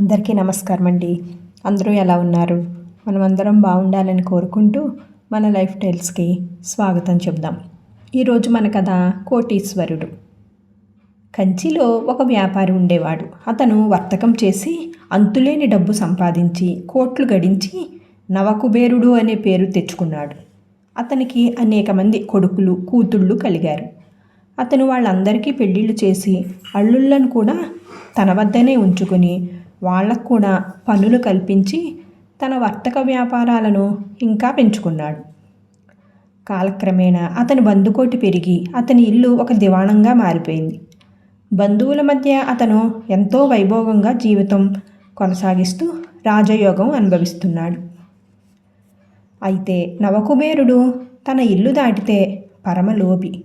అందరికీ నమస్కారం అండి అందరూ ఎలా ఉన్నారు? మనమందరం బాగుండాలని కోరుకుంటూ మన లైఫ్ టైల్స్కి స్వాగతం చెప్దాం. ఈరోజు మన కథ కోటీశ్వరుడు. కంచిలో ఒక వ్యాపారి ఉండేవాడు. అతను వర్తకం చేసి అంతులేని డబ్బు సంపాదించి కోట్లు గడించి నవకుబేరుడు అనే పేరు తెచ్చుకున్నాడు. అతనికి అనేక మంది కొడుకులు కూతుళ్ళు కలిగారు. అతను వాళ్ళందరికీ పెళ్ళిళ్ళు చేసి అల్లుళ్ళను కూడా తన వద్దనే ఉంచుకొని వాళ్ళకు కూడా పనులు కల్పించి తన వర్తక వ్యాపారాలను ఇంకా పెంచుకున్నాడు. కాలక్రమేణా అతని బంధుకోటి పెరిగి అతని ఇల్లు ఒక దివాణంగా మారిపోయింది. బంధువుల మధ్య అతను ఎంతో వైభోగంగా జీవితం కొనసాగిస్తూ రాజయోగం అనుభవిస్తున్నాడు. అయితే నవకుబేరుడు తన ఇల్లు దాటితే పరమలోభి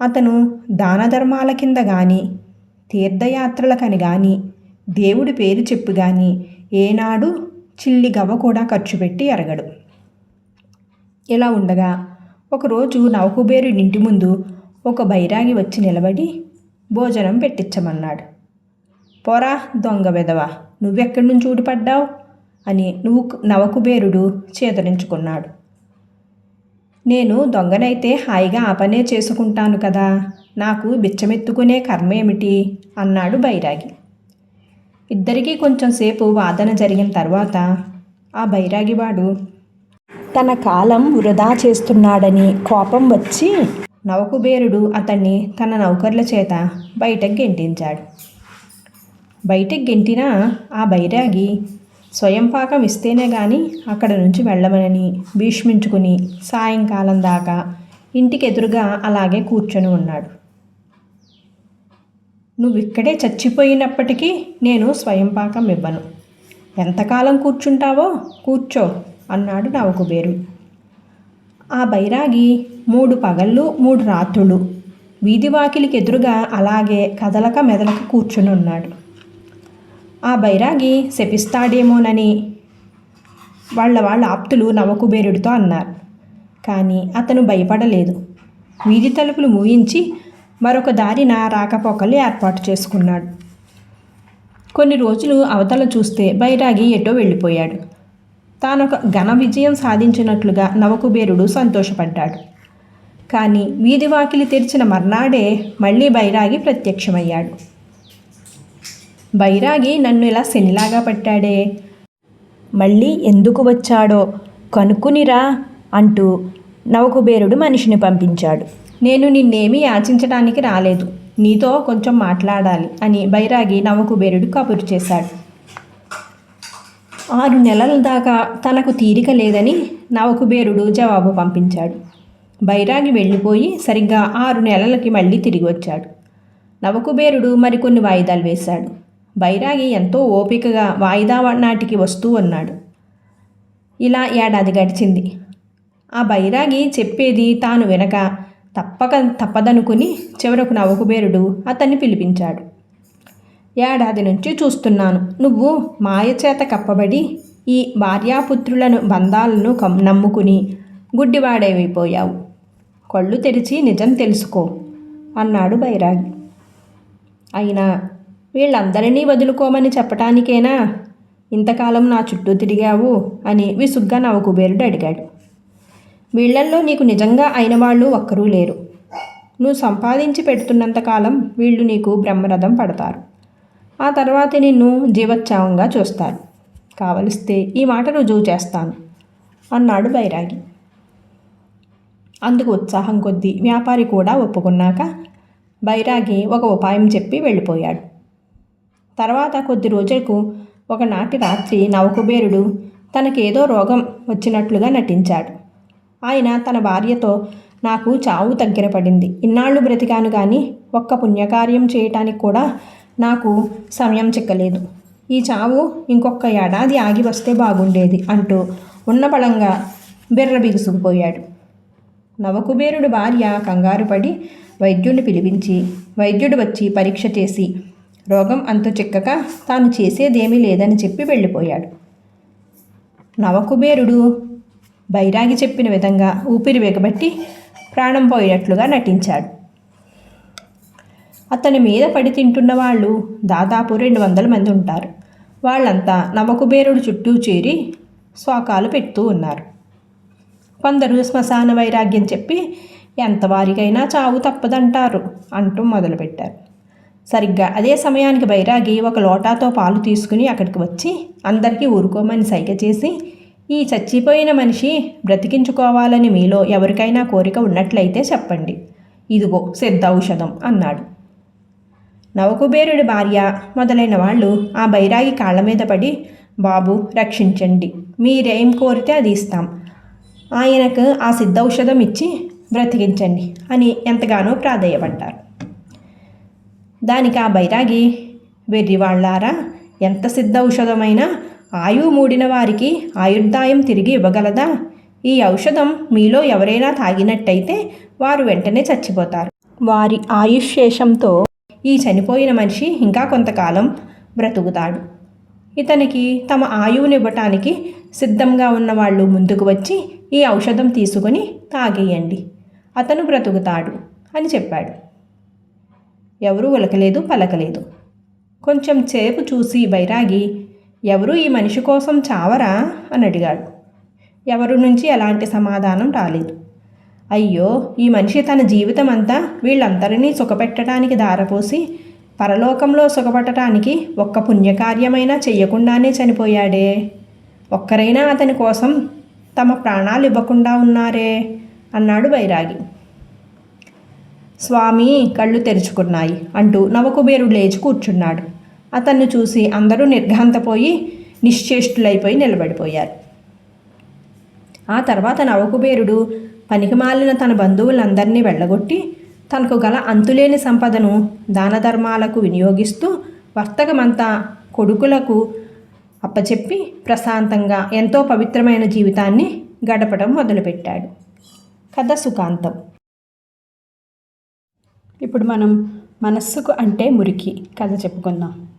అతను దాన ధర్మాల కింద కానీ తీర్థయాత్రలకని కానీ దేవుడి పేరు చెప్పు కానీ ఏనాడు చిల్లి గవ్వ కూడా ఖర్చు పెట్టి అరగడు. ఇలా ఉండగా ఒకరోజు నవకుబేరుడి ఇంటి ముందు ఒక బైరాగి వచ్చి నిలబడి భోజనం పెట్టించమన్నాడు. పోరా దొంగ వెదవా నువ్వెక్కడి నుంచి ఊడిపడ్డావు? అని నువ్వు నవకుబేరుడు చేతరించుకున్నాడు నేను దొంగనైతే హాయిగా ఆ పనే చేసుకుంటాను కదా నాకు బిచ్చమెత్తుకునే కర్మ ఏమిటి? అన్నాడు బైరాగి. ఇద్దరికీ కొంచెం సేపు వాదన జరిగిన తర్వాత ఆ బైరాగివాడు తన కాలం వృధా చేస్తున్నాడని కోపం వచ్చి నవకుబేరుడు అతన్ని తన నౌకర్ల చేత బయటకు గెంటించాడు. బయటకు గెంటినా ఆ బైరాగి స్వయం పాకం ఇస్తేనే కానీ అక్కడ నుంచి వెళ్ళమనని భీష్మించుకుని సాయంకాలం దాకా ఇంటికి ఎదురుగా అలాగే కూర్చొని ఉన్నాడు. నువ్వు ఇక్కడే చచ్చిపోయినప్పటికీ నేను స్వయంపాకం ఇవ్వను. ఎంతకాలం కూర్చుంటావో కూర్చో అన్నాడు నవకుబేరు ఆ బైరాగి మూడు పగళ్ళు మూడు రాత్రులు వీధి వాకిలికి ఎదురుగా అలాగే కదలక మెదలక కూర్చుని ఉన్నాడు. ఆ బైరాగి శపిస్తాడేమోనని వాళ్ళ వాళ్ళ ఆప్తులు నవకుబేరుడితో అన్నారు. కానీ అతను భయపడలేదు. వీధి తలుపులు మూయించి మరొక దారిన రాకపోకలు ఏర్పాటు చేసుకున్నాడు. కొన్ని రోజులు అవతల చూస్తే బైరాగి ఎటో వెళ్ళిపోయాడు. తానొక ఘన విజయం సాధించినట్లుగా నవకుబేరుడు సంతోషపడ్డాడు. కానీ వీధి వాకిలి తెరిచిన మర్నాడే మళ్ళీ బైరాగి ప్రత్యక్షమయ్యాడు. బైరాగి నన్ను ఇలా శనిలాగా పట్టాడే. మళ్ళీ ఎందుకు వచ్చాడో కనుక్కునిరా అంటూ నవకుబేరుడు మనిషిని పంపించాడు. నేను నిన్నేమీ యాచించడానికి రాలేదు. నీతో కొంచెం మాట్లాడాలి అని బైరాగి నవకుబేరుడు కబురు చేశాడు. ఆరు నెలల దాకా తనకు తీరిక లేదని నవకుబేరుడు జవాబు పంపించాడు. బైరాగి వెళ్ళిపోయి సరిగ్గా ఆరు నెలలకి మళ్ళీ తిరిగి వచ్చాడు నవకుబేరుడు మరికొన్ని వాయిదాలు వేశాడు. బైరాగి ఎంతో ఓపికగా వాయిదా నాటికి వస్తూ ఉన్నాడు. ఇలా ఏడాది గడిచింది. ఆ బైరాగి చెప్పేది తాను వినక తప్పక తప్పదనుకుని చివరకు నవకుబేరుడు అతన్ని పిలిపించాడు. ఏడాది నుంచి చూస్తున్నాను. నువ్వు మాయచేత కప్పబడి ఈ భార్యాపుత్రులను బంధాలను కమ్ నమ్ముకుని గుడ్డివాడైపోయావు. కళ్ళు తెరిచి నిజం తెలుసుకో అన్నాడు బైరాగి. అయినా వీళ్ళందరినీ వదులుకోమని చెప్పటానికేనా? ఇంతకాలం నా చుట్టూ తిరిగావు అని విసుగ్గా నవకుబేరుడు అడిగాడు. వీళ్ళల్లో నీకు నిజంగా అయిన వాళ్ళు ఒక్కరూ లేరు. నువ్వు సంపాదించి పెడుతున్నంతకాలం వీళ్ళు నీకు బ్రహ్మరథం పడతారు. ఆ తర్వాత నిన్ను జీవోత్సవంగా చూస్తారు. కావలిస్తే ఈ మాట రుజువు చేస్తాను. అన్నాడు బైరాగి. అందుకు ఉత్సాహం కొద్దీ వ్యాపారి కూడా ఒప్పుకున్నాక బైరాగి ఒక ఉపాయం చెప్పి వెళ్ళిపోయాడు. తర్వాత కొద్ది రోజులకు ఒకనాటి రాత్రి నవకుబేరుడు తనకేదో రోగం వచ్చినట్లుగా నటించాడు. ఆయన తన భార్యతో నాకు చావు దగ్గర పడింది. ఇన్నాళ్ళు బ్రతికాను కానీ ఒక్క పుణ్యకార్యం చేయటానికి కూడా నాకు సమయం చిక్కలేదు. ఈ చావు ఇంకొక ఏడాది ఆగి వస్తే బాగుండేది అంటూ ఉన్న బలంగా బిర్ర బిగుసుకుపోయాడు. నవకుబేరుడు భార్య కంగారు పడి వైద్యుడిని పిలిపించి వైద్యుడు వచ్చి పరీక్ష చేసి రోగం అంత చిక్కక తాను చేసేదేమీ లేదని చెప్పి వెళ్ళిపోయాడు. నవకుబేరుడు బైరాగి చెప్పిన విధంగా ఊపిరి వెగబట్టి ప్రాణం పోయినట్లుగా నటించాడు. అతని మీద పడి తింటున్న వాళ్ళు దాదాపు రెండు వందల మంది ఉంటారు. వాళ్ళంతా నవకుబేరుడు చుట్టూ చేరి శోకాలు పెడుతూ ఉన్నారు. కొందరు శ్మశాన వైరాగ్యం చెప్పి ఎంతవారికైనా చావు తప్పదంటారు అంటూ మొదలుపెట్టారు. సరిగ్గా అదే సమయానికి బైరాగి ఒక లోటాతో పాలు తీసుకుని అక్కడికి వచ్చి అందరికీ ఊరుకోమని సైగ చేసి ఈ చచ్చిపోయిన మనిషి బ్రతికించుకోవాలని మీలో ఎవరికైనా కోరిక ఉన్నట్లయితే చెప్పండి. ఇదిగో సిద్ధ ఔషధం అన్నాడు. నవకుబేరుడి భార్య మొదలైన వాళ్ళు ఆ బైరాగి కాళ్ళ మీద పడి బాబు రక్షించండి. మీరేం కోరితే అది ఇస్తాం. ఆయనకు ఆ సిద్ధౌషధం ఇచ్చి బ్రతికించండి అని ఎంతగానో ప్రాధేయపడ్డారు. దానికి ఆ బైరాగి వెర్రివాళ్ళారా ఎంత సిద్ధ ఔషధమైనా ఆయువు మూడిన వారికి ఆయుర్దాయం తిరిగి ఇవ్వగలదా? ఈ ఔషధం మీలో ఎవరైనా తాగినట్టయితే వారు వెంటనే చచ్చిపోతారు. వారి ఆయుష్శేషంతో ఈ చనిపోయిన మనిషి ఇంకా కొంతకాలం బ్రతుకుతాడు. ఇతనికి తమ ఆయువునివ్వటానికి సిద్ధంగా ఉన్న వాళ్ళు ముందుకు వచ్చి ఈ ఔషధం తీసుకొని తాగేయండి. అతను బ్రతుకుతాడు అని చెప్పాడు. ఎవరూ ఉలకలేదు పలకలేదు. కొంచెం చేపు చూసి బైరాగి ఎవరు ఈ మనిషి కోసం చావరా? అని అడిగాడు. ఎవరి నుంచి ఎలాంటి సమాధానం రాలేదు. అయ్యో ఈ మనిషి తన జీవితం అంతా వీళ్ళందరినీ సుఖపెట్టడానికి దారపోసి పరలోకంలో సుఖపడటానికి ఒక్క పుణ్యకార్యమైనా చెయ్యకుండానే చనిపోయాడే. ఒక్కరైనా అతని కోసం తమ ప్రాణాలు ఇవ్వకుండా ఉన్నారే? అన్నాడు బైరాగి. స్వామి కళ్ళు తెరుచుకున్నాయి అంటూ నవకుబేరుడు లేచి కూర్చున్నాడు. అతన్ని చూసి అందరూ నిర్ఘాంతపోయి నిశ్చేష్టులైపోయి నిలబడిపోయారు. ఆ తర్వాత నవకుబేరుడు పనికిమాలిన తన బంధువులందరినీ వెళ్ళగొట్టి తనకు గల అంతులేని సంపదను దాన ధర్మాలకు వినియోగిస్తూ వర్తకమంతా కొడుకులకు అప్పచెప్పి ప్రశాంతంగా ఎంతో పవిత్రమైన జీవితాన్ని గడపడం మొదలుపెట్టాడు. కథ సుఖాంతం. ఇప్పుడు మనం మనస్సుకు అంటే మురికి. కథ చెప్పుకుందాం.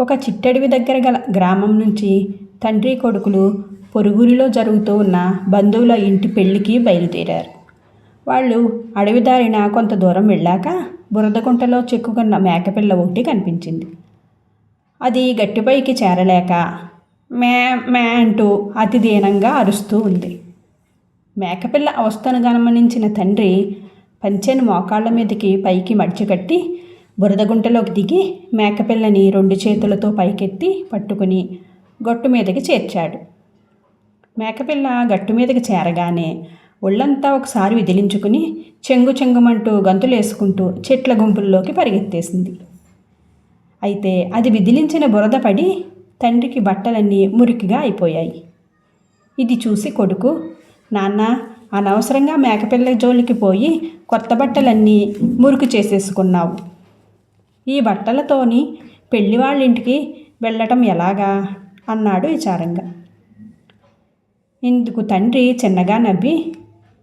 ఒక చిట్టడివి దగ్గర గల గ్రామం నుంచి తండ్రి కొడుకులు పొరుగురిలో జరుగుతూ ఉన్న బంధువుల ఇంటి పెళ్ళికి బయలుదేరారు. వాళ్ళు అడవి దారిన కొంత దూరం వెళ్ళాక బురదగుంటలో చెక్కుకున్న మేకపిల్ల ఒకటి కనిపించింది. అది గట్టిపైకి చేరలేక మే మే అంటూ అతి దీనంగా అరుస్తూ ఉంది. మేకపిల్ల అవస్థను గమనించిన తండ్రి పంచెను మోకాళ్ళ మీదకి పైకి మడిచికట్టి బురదగుంటలోకి దిగి మేకపిల్లని రెండు చేతులతో పైకెత్తి పట్టుకుని గట్టు మీదకి చేర్చాడు. మేకపిల్ల గట్టు మీదకి చేరగానే ఒళ్ళంతా ఒకసారి విదిలించుకుని చెంగు చెంగుమంటూ గంతులేసుకుంటూ చెట్ల గుంపుల్లోకి పరిగెత్తేసింది. అయితే అది విదిలించిన బురద పడి తండ్రికి బట్టలన్నీ మురికిగా అయిపోయాయి. ఇది చూసి కొడుకు నాన్న అనవసరంగా మేకపిల్ల జోలికి పోయి కొత్త బట్టలన్నీ మురుకు చేసేసుకున్నావు. ఈ బట్టలతోని పెళ్ళివాళ్ళింటికి వెళ్ళటం ఎలాగా? అన్నాడు విచారంగా. ఇందుకు తండ్రి చిన్నగా నవ్వి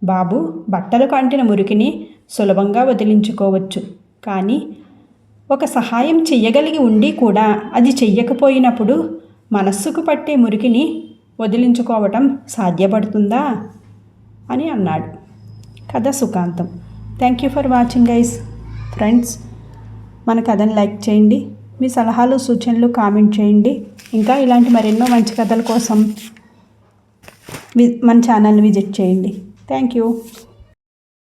బాబు బట్టలు కంటిన మురికిని సులభంగా వదిలించుకోవచ్చు. కానీ ఒక సహాయం చెయ్యగలిగి ఉండి కూడా అది చెయ్యకపోయినప్పుడు మనస్సుకు పట్టే మురికిని వదిలించుకోవటం సాధ్యపడుతుందా? అని అన్నాడు. కథ సుఖాంతం. Thank you for watching guys friends మన కథను లైక్ చేయండి. మీ సలహాలు సూచనలు కామెంట్ చేయండి. ఇంకా ఇలాంటి మరెన్నో మంచి కథల కోసం మన ఛానల్ని విజిట్ చేయండి. Thank you.